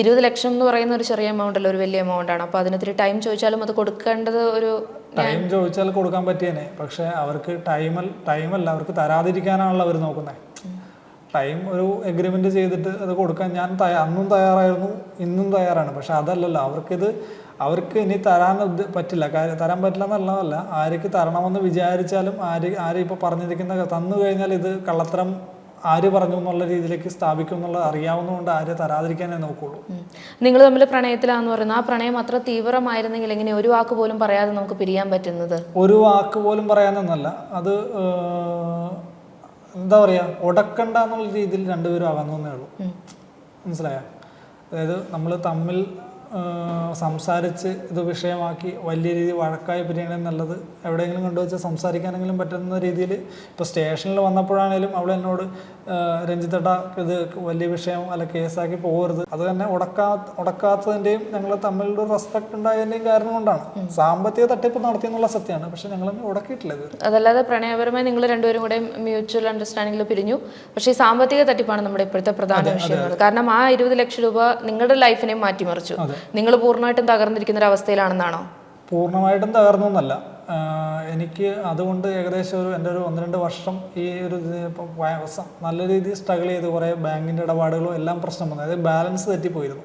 ഇരുപത് ലക്ഷം എന്ന് പറയുന്ന ഒരു ചെറിയ എമൗണ്ട് അല്ല ഒരു വലിയ എമൗണ്ട് ആണ്. അപ്പോൾ അതിനൊത്തിരി ടൈം ചോദിച്ചാലും അത് കൊടുക്കേണ്ടത് ഒരു ടൈം ചോദിച്ചാൽ കൊടുക്കാൻ പറ്റിയേനെ. പക്ഷെ അവർക്ക് ടൈം ടൈമല്ല അവർക്ക് തരാതിരിക്കാനാണല്ലോ അവർ നോക്കുന്നത് ടൈം ഒരു എഗ്രിമെന്റ് ചെയ്തിട്ട് അത് കൊടുക്കാൻ ഞാൻ അന്നും തയ്യാറായിരുന്നു ഇന്നും തയ്യാറാണ്. പക്ഷെ അതല്ലല്ലോ അവർക്കിത് അവർക്ക് ഇനി തരാൻ പറ്റില്ല. കാര്യം തരാൻ പറ്റില്ല എന്നുള്ളതല്ല ആർക്ക് തരണമെന്ന് വിചാരിച്ചാലും ആര് ആര് ഇപ്പോൾ പറഞ്ഞിരിക്കുന്ന തന്നു കഴിഞ്ഞാൽ ഇത് കള്ളത്തരം ആര് പറഞ്ഞു എന്നുള്ള രീതിയിലേക്ക് സ്ഥാപിക്കും എന്നുള്ളത് അറിയാവുന്നതുകൊണ്ട് ആര് തരാതിരിക്കാനേ നോക്കുള്ളൂ. നിങ്ങൾ തമ്മിൽ പ്രണയത്തിലാന്ന് പറയുന്നത് ആ പ്രണയം അത്ര തീവ്രമായിരുന്നെങ്കിൽ എങ്ങനെ ഒരു വാക്ക് പോലും പറയാതെ നമുക്ക് പിരിയാൻ പറ്റുന്നത്? ഒരു വാക്ക് പോലും പറയാനൊന്നല്ല. അത് എന്താ പറയാ ഉടക്കണ്ട എന്നുള്ള രീതിയിൽ രണ്ടുപേരും അകന്നേ ഉള്ളൂ. മനസ്സിലായ? അതായത് നമ്മൾ തമ്മിൽ സംസാരിച്ച് ഇത് വിഷയമാക്കി വലിയ രീതിയിൽ വഴക്കായി പിരിയണേ നല്ലത്. എവിടെയെങ്കിലും കൊണ്ടുവച്ച് സംസാരിക്കാനെങ്കിലും പറ്റുന്ന രീതിയിൽ ഇപ്പോൾ സ്റ്റേഷനിൽ വന്നപ്പോഴാണേലും അവൾ എന്നോട് രഞ്ജിത്തട്ട ഇത് വലിയ വിഷയം അല്ല കേസാക്കി പോകരുത്. അത് തന്നെ ഉടക്കാ ഉടക്കാത്തതിന്റെയും ഞങ്ങൾ തമ്മിലുള്ള റെസ്പെക്ട് ഉണ്ടായതിന്റെയും കാരണം കൊണ്ടാണ്. സാമ്പത്തിക തട്ടിപ്പ് നടത്തി എന്നുള്ള സത്യമാണ്. പക്ഷെ ഞങ്ങൾ ഉടക്കിയിട്ടില്ല ഇത് അതല്ലാതെ പ്രണയപരമായി നിങ്ങൾ രണ്ടുപേരും കൂടെ മ്യൂച്വൽ അണ്ടർസ്റ്റാൻഡിംഗിൽ പിരിഞ്ഞു. പക്ഷേ ഈ സാമ്പത്തിക തട്ടിപ്പാണ് നമ്മുടെ ഇപ്പോഴത്തെ പ്രധാന വിഷയം കാരണം ആ ഇരുപത് ലക്ഷം രൂപ നിങ്ങളുടെ ലൈഫിനെ മാറ്റിമറിച്ചു. നിങ്ങൾ പൂർണമായിട്ടും തകർന്നിരിക്കുന്ന ഒരു അവസ്ഥയിലാണെന്നാണോ? പൂർണമായിട്ടും തകർന്നു എന്നല്ല എനിക്ക് അതുകൊണ്ട് ഏകദേശം ഒരു എന്റെ ഒരു ഒന്ന് രണ്ട് വർഷം ഈ ഒരു നല്ല രീതിയിൽ സ്ട്രഗിൾ ചെയ്ത് കുറേ ബാങ്കിന്റെ ഇടപാടുകളും എല്ലാം പ്രശ്നം വന്നു. അതായത് ബാലൻസ് തെറ്റിപ്പോയിരുന്നു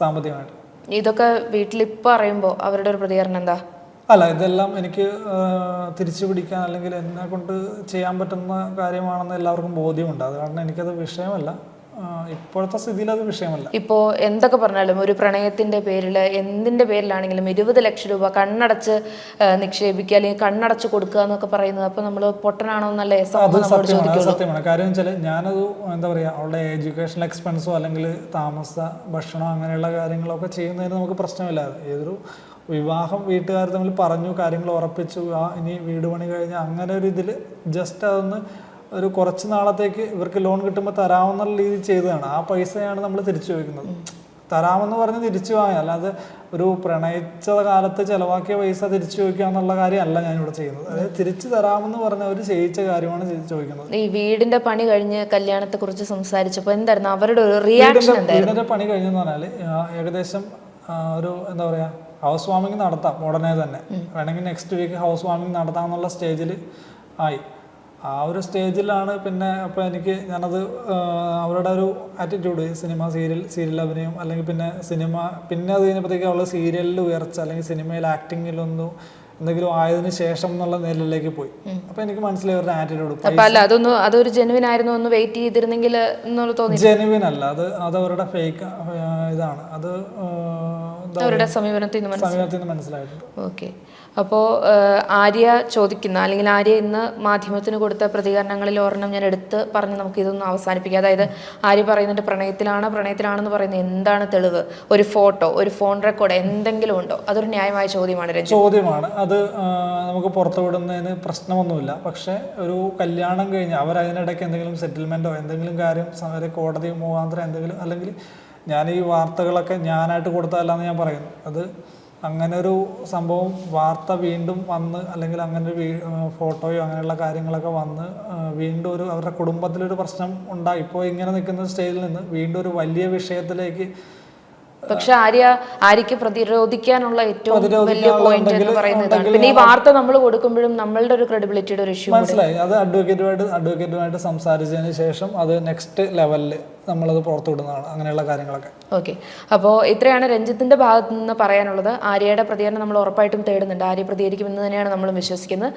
സാമ്പത്തികമായിട്ട്. ഇതൊക്കെ വീട്ടിൽ ഇപ്പം അറിയുമ്പോൾ അവരുടെ ഒരു പ്രതികരണം എന്താ? അല്ല ഇതെല്ലാം എനിക്ക് തിരിച്ചു പിടിക്കാൻ അല്ലെങ്കിൽ എന്നെ കൊണ്ട് ചെയ്യാൻ പറ്റുന്ന കാര്യമാണെന്ന് എല്ലാവർക്കും ബോധ്യമുണ്ട്. അത് കാരണം എനിക്കത് വിഷയമല്ല. ഇപ്പോഴത്തെ സ്ഥിതിയിൽ അത് വിഷയമല്ല. ഇപ്പോൾ എന്തൊക്കെ പറഞ്ഞാലും ഒരു പ്രണയത്തിന്റെ പേരിൽ എന്തിന്റെ പേരിലാണെങ്കിലും ഇരുപത് ലക്ഷം രൂപ കണ്ണടച്ച് നിക്ഷേപിക്കുക അല്ലെങ്കിൽ കണ്ണടച്ച് കൊടുക്കുക എന്നൊക്കെ പറയുന്നത് അപ്പോൾ നമ്മൾ പൊട്ടനാണോ എന്നല്ല അത് അത് സത്യമാണ്. കാര്യം വെച്ചാൽ ഞാനത് എന്താ പറയുക അവളുടെ എഡ്യൂക്കേഷൻ എക്സ്പെൻസോ അല്ലെങ്കിൽ താമസ ഭക്ഷണം അങ്ങനെയുള്ള കാര്യങ്ങളൊക്കെ ചെയ്യുന്നതിന് നമുക്ക് പ്രശ്നമില്ല. ഏതൊരു വിവാഹം വീട്ടുകാർ തമ്മിൽ പറഞ്ഞു കാര്യങ്ങൾ ഉറപ്പിച്ചു ഇനി വീട് പണി കഴിഞ്ഞാൽ അങ്ങനെ ഒരു ഇതിൽ ജസ്റ്റ് അതൊന്ന് ഒരു കുറച്ച് നാളത്തേക്ക് ഇവർക്ക് ലോൺ കിട്ടുമ്പോൾ തരാവുന്ന രീതിയിൽ ചെയ്തതാണ്. ആ പൈസയാണ് നമ്മൾ തിരിച്ചു ചോദിക്കുന്നത്. തരാമെന്ന് പറഞ്ഞ് തിരിച്ചു വാങ്ങുക അല്ലാതെ ഒരു പ്രണയിച്ച കാലത്ത് ചിലവാക്കിയ പൈസ തിരിച്ചു ചോദിക്കുക എന്നുള്ള കാര്യമല്ല ഞാനിവിടെ ചെയ്യുന്നത്. അതായത് തിരിച്ചു തരാമെന്ന് പറഞ്ഞ ഒരു ചെയ്യിച്ച കാര്യമാണ് ചോദിക്കുന്നത്. ഈ വീടിന്റെ പണി കഴിഞ്ഞ് കല്യാണത്തെ കുറിച്ച് സംസാരിച്ചപ്പോൾ എന്തായിരുന്നു അവരുടെ ഒരു റിയാക്ഷൻ വീടിന്റെ പണി കഴിഞ്ഞെന്ന് പറഞ്ഞാൽ ഏകദേശം ഒരു എന്താ പറയാ ഹൗസ് വാമിംഗ് നടത്താം ഉടനെ തന്നെ. വേണമെങ്കിൽ നെക്സ്റ്റ് വീക്ക് ഹൗസ് വാമിംഗ് നടത്താം എന്നുള്ള സ്റ്റേജിൽ ആയി. ആ ഒരു സ്റ്റേജിലാണ് പിന്നെ അപ്പോൾ എനിക്ക് ഞാനത് അവരുടെ ഒരു ആറ്റിറ്റ്യൂഡ് സിനിമ സീരിയൽ സീരിയൽ അഭിനയം അല്ലെങ്കിൽ പിന്നെ സിനിമ പിന്നെ അത് കഴിഞ്ഞപ്പോഴത്തേക്ക് അവൾ സീരിയലിൽ ഉയർച്ച അല്ലെങ്കിൽ സിനിമയിൽ ആക്ടിങ്ങിലൊന്നും എന്തെങ്കിലും ആയതിനു ശേഷം എന്നുള്ള നിലയിലേക്ക് പോയി. അപ്പൊ എനിക്ക് മനസ്സിലായി അവരുടെ ആറ്റിറ്റ്യൂഡ് അപ്പൊ അല്ല അതൊന്ന് അതൊരു ജെനുവിൻ ആയിരുന്നു ഒന്ന് വെയിറ്റ് ചെയ്തിരുന്നെങ്കിൽ തോന്നി ജെനുവിൻ അല്ല അത് അത് അവരുടെ ഫേക്ക് ഇതാണ്. അത് അവരുടെ സമീപനത്തിൽ നിന്ന് മനസ്സിലായിട്ടുണ്ട്. ഓക്കെ അപ്പോൾ ആര്യ ചോദിക്കുന്ന അല്ലെങ്കിൽ ആര്യ ഇന്ന് മാധ്യമത്തിന് കൊടുത്ത പ്രതികരണങ്ങളിൽ ഒരെണ്ണം ഞാൻ എടുത്ത് പറഞ്ഞ് നമുക്ക് ഇതൊന്നും അവസാനിപ്പിക്കാം. അതായത് ആര്യ പറയുന്നുണ്ട് പ്രണയത്തിലാണ് പ്രണയത്തിലാണെന്ന് പറയുന്നത് എന്താണ് തെളിവ്? ഒരു ഫോട്ടോ ഒരു ഫോൺ റെക്കോർഡ് എന്തെങ്കിലും ഉണ്ടോ? അതൊരു ന്യായമായ ചോദ്യമാണ് ചോദ്യമാണ്. അത് നമുക്ക് പുറത്തു വിടുന്നതിന് പ്രശ്നമൊന്നുമില്ല. പക്ഷേ ഒരു കല്യാണം കഴിഞ്ഞ് അവർ അതിനിടയ്ക്ക് എന്തെങ്കിലും സെറ്റിൽമെന്റോ എന്തെങ്കിലും കാര്യം സമര കോടതി മുഖാന്തരം എന്തെങ്കിലും അല്ലെങ്കിൽ ഞാൻ ഈ വാർത്തകളൊക്കെ ഞാനായിട്ട് കൊടുത്തതല്ലാന്ന് ഞാൻ പറയുന്നു. അത് അങ്ങനെ ഒരു സംഭവം വാർത്ത വീണ്ടും വന്ന് അല്ലെങ്കിൽ അങ്ങനെ ഒരു ഫോട്ടോയോ അങ്ങനെയുള്ള കാര്യങ്ങളൊക്കെ വന്ന് വീണ്ടും ഒരു അവരുടെ കുടുംബത്തിലൊരു പ്രശ്നം ഉണ്ടായി. ഇപ്പോൾ ഇങ്ങനെ നിൽക്കുന്ന സ്റ്റേജിൽ നിന്ന് വീണ്ടും ഒരു വലിയ വിഷയത്തിലേക്ക് പക്ഷെ ആര്യ ആര്യക്ക് പ്രതിരോധിക്കാനുള്ള ഏറ്റവും വലിയ പോയിന്റ് എന്ന് പറയുന്നത് പിന്നെ ഈ വാർത്ത നമ്മൾ കൊടുക്കുമ്പോഴും നമ്മളുടെ ഒരു ക്രെഡിബിലിറ്റിയുടെ ഒരു ഇഷ്യൂ മനസ്സിലായി. അത് അഡ്വക്കേറ്റുമായിട്ട് അഡ്വക്കേറ്റുമായിട്ട് സംസാരിച്ചതിന് ശേഷം അത് നെക്സ്റ്റ് ലെവലിൽ നമ്മളത് പുറത്തു വിടുന്നതാണ് അങ്ങനെയുള്ള കാര്യങ്ങളൊക്കെ. ഓക്കെ അപ്പോൾ ഇത്രയാണ് രഞ്ജിത്തിന്റെ ഭാഗത്ത് നിന്ന് പറയാനുള്ളത്. ആര്യയുടെ പ്രതികരണം നമ്മൾ ഉറപ്പായിട്ടും തേടുന്നുണ്ട്. ആര്യ പ്രതികരിക്കുമെന്ന് തന്നെയാണ് നമ്മൾ വിശ്വസിക്കുന്നത്.